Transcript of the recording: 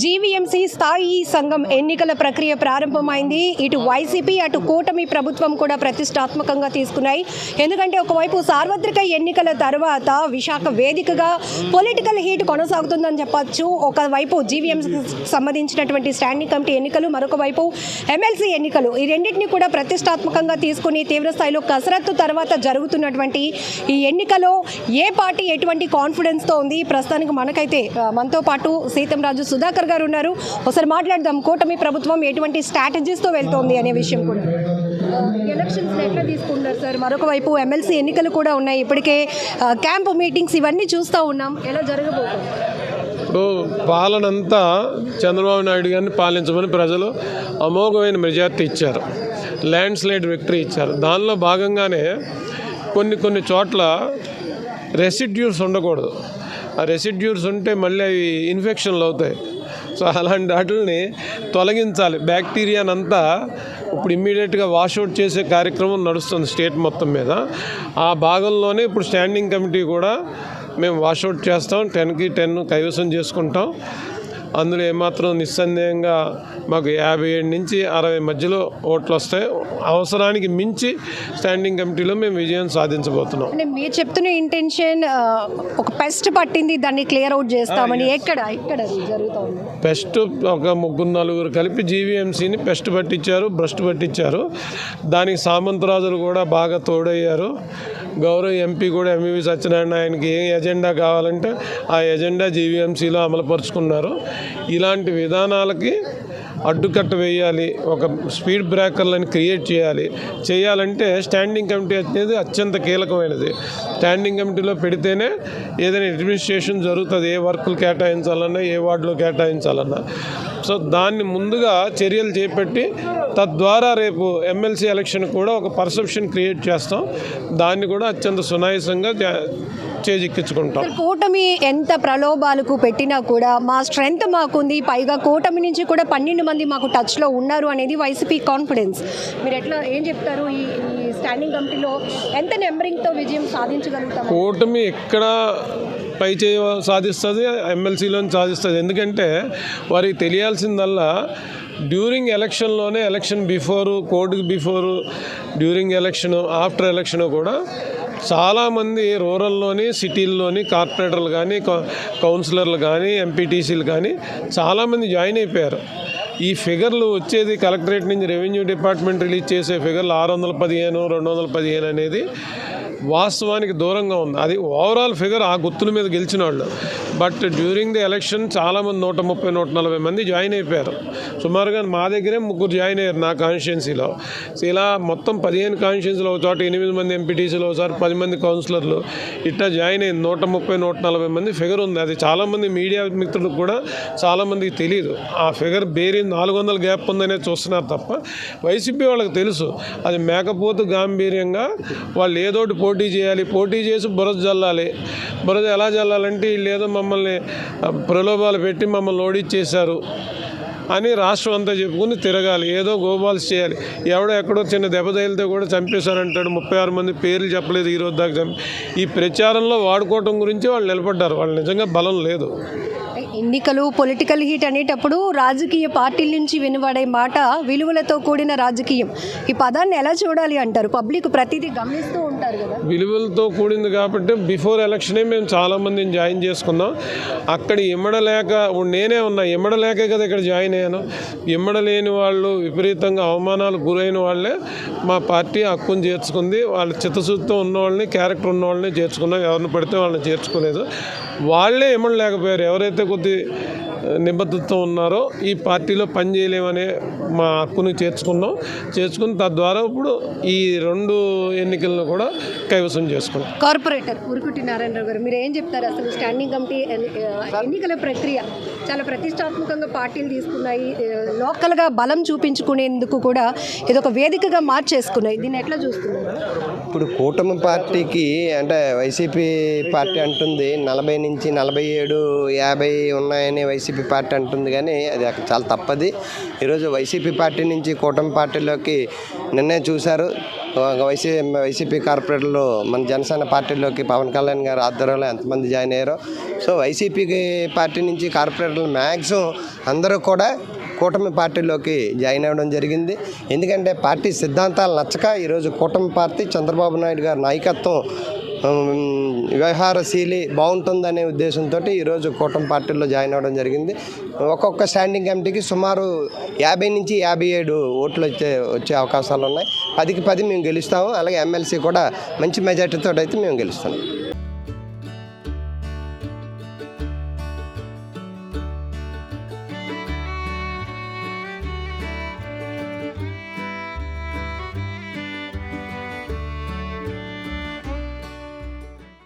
GVMC స్థాయి సంఘం ఎన్నికల ప్రక్రియ ప్రారంభమైంది. ఇటు వైసీపీ అటు కూటమి ప్రభుత్వం కూడా ప్రతిష్టాత్మకంగా తీసుకున్నాయి. ఎందుకంటే ఒకవైపు సార్వత్రిక ఎన్నికల తర్వాత విశాఖ వేదికగా పొలిటికల్ హీట్ కొనసాగుతుందని చెప్పచ్చు. ఒకవైపు జీవీఎంసీకి సంబంధించినటువంటి స్టాండింగ్ కమిటీ ఎన్నికలు మరొక వైపు ఎమ్మెల్సీ ఎన్నికలు. ఈ రెండింటిని కూడా ప్రతిష్టాత్మకంగా తీసుకుని తీవ్రస్థాయిలో కసరత్తు తర్వాత జరుగుతున్నటువంటి ఈ ఎన్నికలో ఏ పార్టీ ఎటువంటి కాన్ఫిడెన్స్తో ఉంది? ప్రస్తుతానికి మనకైతే మనతో పాటు సీతంరాజు సుధాకర్ గారు ఉన్నారు. ఒకసారి మాట్లాడదాం కూటమి ప్రభుత్వం ఎటువంటి స్ట్రాటజీస్తో వెళ్తోంది అనే విషయం కూడా. ఎలక్షన్స్ ఎట్లా తీసుకుంటున్నారు సార్ మరొక వైపు ఎమ్మెల్సీ ఎన్నికలు కూడా ఉన్నాయి. ఇప్పటికే క్యాంపు మీటింగ్స్ ఇవన్నీ చూస్తూ ఉన్నాం. ఎలా జరగబోతుంది? ఇప్పుడు పాలనంతా చంద్రబాబు నాయుడు గారిని పాలించమని ప్రజలు అమోఘమైన మెజార్టీ ఇచ్చారు. ల్యాండ్ స్లైడ్ విక్టరీ ఇచ్చారు. దానిలో భాగంగానే కొన్ని కొన్ని చోట్ల రెసిడ్యూస్ ఉండకూడదు. ఆ రెసిడ్యూస్ ఉంటే మళ్ళీ అవి ఇన్ఫెక్షన్లు అవుతాయి. సో అలాంటి వాటిని తొలగించాలి. బ్యాక్టీరియానంతా ఇప్పుడు ఇమ్మీడియట్గా వాషౌట్ చేసే కార్యక్రమం నడుస్తుంది స్టేట్ మొత్తం మీద. ఆ భాగంలోనే ఇప్పుడు స్టాండింగ్ కమిటీ కూడా మేము వాషౌట్ చేస్తాం. టెన్కి టెన్ కైవసం చేసుకుంటాం. అందులో ఏమాత్రం నిస్సందేహంగా మాకు యాభై ఏడు నుంచి అరవై మధ్యలో ఓట్లు వస్తాయి. అవసరానికి మించి స్టాండింగ్ కమిటీలో మేము విజయం సాధించబోతున్నాం. అంటే మీరు చెప్తున్న ఇంటెన్షన్ ఒక పెస్ట్ పట్టింది దాన్ని క్లియర్ అవుట్ చేస్తామని ఎక్కడ ఇక్కడ అది జరుగుతోంది? పెస్ట్ ఒక ముగ్గురు నలుగురు కలిపి జీవీఎంసీని పెస్ట్ పట్టించారు భ్రష్టు పట్టించారు. దానికి సామంతరాజులు కూడా బాగా తోడయ్యారు. గౌరవ ఎంపీ కూడా ఎంఈవి సత్యనారాయణ ఆయనకి ఏ ఎజెండా కావాలంటే ఆ ఎజెండా జీవీఎంసీలో అమలుపరుచుకున్నారు. ఇలాంటి విధానాలకి అడ్డుకట్ట వేయాలి ఒక స్పీడ్ బ్రేకర్లను క్రియేట్ చేయాలి. చేయాలంటే స్టాండింగ్ కమిటీ అనేది అత్యంత కీలకమైనది. స్టాండింగ్ కమిటీలో పెడితేనే ఏదైనా అడ్మినిస్ట్రేషన్ జరుగుతుంది ఏ వర్కులు కేటాయించాలన్నా ఏ వార్డులో కేటాయించాలన్నా. సో దాన్ని ముందుగా చర్యలు చేపట్టి తద్వారా రేపు ఎమ్మెల్సీ ఎలక్షన్ కూడా ఒక పర్సెప్షన్ క్రియేట్ చేస్తాం. దాన్ని కూడా అత్యంత సునాయసంగా చేజిక్కించుకుంటాం. కూటమి ఎంత ప్రలోభాలకు పెట్టినా కూడా మా స్ట్రెంగ్త్ మాకుంది. పైగా కూటమి నుంచి కూడా పన్నెండు మంది మాకు టచ్లో ఉన్నారు అనేది వైసీపీ కాన్ఫిడెన్స్. మీరు ఎట్లా ఏం చెప్తారు ఈ స్టాండింగ్ కమిటీలో? ఎంత నెంబరింగ్తో విజయం సాధించగలుగుతారు కూటమి ఎక్కడ పై చేయ సాధిస్తుంది ఎమ్మెల్సీలోని సాధిస్తుంది. ఎందుకంటే వారికి తెలియాల్సిందల్లా during ఎలక్షన్లోనే election before court before during election after election కూడా చాలామంది రూరల్లోని సిటీల్లోని కార్పొరేటర్లు కానీ కౌన్సిలర్లు కానీ ఎంపీటీసీలు కానీ చాలామంది జాయిన్ అయిపోయారు. ఈ ఫిగర్లు వచ్చేది కలెక్టరేట్ నుంచి రెవెన్యూ డిపార్ట్మెంట్ రిలీజ్ చేసే ఫిగర్లు ఆరు వందల పదిహేను రెండు వందల పదిహేను అనేది వాస్తవానికి దూరంగా ఉంది. అది ఓవరాల్ ఫిగర్ ఆ గుర్తుల మీద గెలిచిన వాళ్ళు బట్ డ్యూరింగ్ ది ఎలక్షన్ చాలామంది నూట ముప్పై నూట నలభై మంది జాయిన్ అయిపోయారు. సుమారుగా మా దగ్గరే ముగ్గురు జాయిన్ అయ్యారు నా కాన్స్టిట్యున్సీలో ఇలా మొత్తం పదిహేను కాన్స్టిట్యున్సీలో ఒక చోట ఎనిమిది మంది ఎంపీటీసీలో ఒకసారి పది మంది కౌన్సిలర్లు ఇట్లా జాయిన్ అయింది నూట ముప్పై నూట నలభై మంది ఫిగర్ ఉంది. అది చాలామంది మీడియా మిత్రులకు కూడా చాలామందికి తెలియదు ఆ ఫిగర్ బేరీ నాలుగు వందల గ్యాప్ ఉందనే చూస్తున్నారు తప్ప వైసీపీ వాళ్ళకి తెలుసు. అది మేకపోతు గాంభీర్యంగా వాళ్ళు ఏదోటి పోటీ చేయాలి. పోటీ చేసి బురద జల్లాలి. బురద ఎలా జల్లాలంటే వీళ్ళేదో మమ్మల్ని ప్రలోభాలు పెట్టి మమ్మల్ని ఓడిచ్చేశారు అని రాష్ట్రం అంతా చెప్పుకుని తిరగాలి. ఏదో గోబాల్స్ చేయాలి. ఎవడో ఎక్కడో చిన్న దెబ్బ కూడా చంపేశారంటాడు. ముప్పై ఆరు మంది పేర్లు చెప్పలేదు ఈ రోజు దాకా చంపి ఈ ప్రచారంలో వాడుకోవటం గురించి వాళ్ళు నిలబడ్డారు. వాళ్ళు నిజంగా బలం లేదు. ఎన్నికలు పొలిటికల్ హీట్ అనేటప్పుడు రాజకీయ పార్టీల నుంచి వినబడే మాట విలువలతో కూడిన రాజకీయం. ఈ పదాన్ని ఎలా చూడాలి అంటారు? పబ్లిక్ ప్రతిదీ గమనిస్తూ ఉంటారు కదా. విలువలతో కూడింది కాబట్టి బిఫోర్ ఎలక్షనే మేము చాలామందిని జాయిన్ చేసుకున్నాం. అక్కడ ఇమ్మడలేక నేనే ఉన్నా ఇమ్మడలేక కదా ఇక్కడ జాయిన్ అయ్యాను. ఇమ్మడలేని వాళ్ళు విపరీతంగా అవమానాలు గురైన వాళ్ళే మా పార్టీ హక్కును చేర్చుకుంది. వాళ్ళ చిత్తశుద్ధితో ఉన్న వాళ్ళని క్యారెక్టర్ ఉన్న వాళ్ళని చేర్చుకున్నాం. ఎవరిని పడితే వాళ్ళని చేర్చుకోలేదు. వాళ్ళే ఇమ్మడలేకపోయారు ఎవరైతే కొద్ది నిబద్ధతతో ఉన్నారో ఈ పార్టీలో పని చేయలేమనే మా హక్కును చేర్చుకున్నాం. చేర్చుకుని తద్వారా ఇప్పుడు ఈ రెండు ఎన్నికలను కూడా కైవసం చేసుకున్నాం. కార్పొరేటర్ ఉరుకుటి నారాయణరావు గారు మీరు ఏం చెప్తారు? అసలు స్టాండింగ్ కమిటీ ఎన్నికల ప్రక్రియ చాలా ప్రతిష్టాత్మకంగా పార్టీలు తీసుకున్నాయి. లోకల్గా బలం చూపించుకునేందుకు కూడా ఇది ఒక వేదికగా మార్చేసుకున్నాయి. దీన్ని ఎట్లా చూస్తున్నారు? ఇప్పుడు కూటమి పార్టీకి అంటే వైసీపీ పార్టీ అంటుంది నలభై నుంచి నలభై ఏడు యాభై ఉన్నాయని వైసీపీ పార్టీ అంటుంది కానీ అది అక్కడ చాలా తప్పది. ఈరోజు వైసీపీ పార్టీ నుంచి కూటమి పార్టీలోకి నిన్నే చూశారు. వైసీ వైసీపీ కార్పొరేటర్లు మన జనసేన పార్టీలోకి పవన్ కళ్యాణ్ గారు ఆధ్వర్యంలో ఎంతమంది జాయిన్ అయ్యారో. సో వైసీపీ పార్టీ నుంచి కార్పొరేటర్లు మ్యాక్సిమం అందరూ కూడా కూటమి పార్టీలోకి జాయిన్ అవ్వడం జరిగింది. ఎందుకంటే పార్టీ సిద్ధాంతాలు నచ్చక ఈరోజు కూటమి పార్టీ చంద్రబాబు నాయుడు గారి నాయకత్వం వ్యవహారశీలి బాగుంటుందనే ఉద్దేశంతో ఈరోజు కూటమి పార్టీలో జాయిన్ అవ్వడం జరిగింది. ఒక్కొక్క స్టాండింగ్ కమిటీకి సుమారు యాభై నుంచి యాభై ఏడు ఓట్లు వచ్చే వచ్చే అవకాశాలు ఉన్నాయి. పదికి పది మేము గెలుస్తాము. అలాగే ఎమ్మెల్సీ కూడా మంచి మెజార్టీతో అయితే మేము గెలుస్తాం.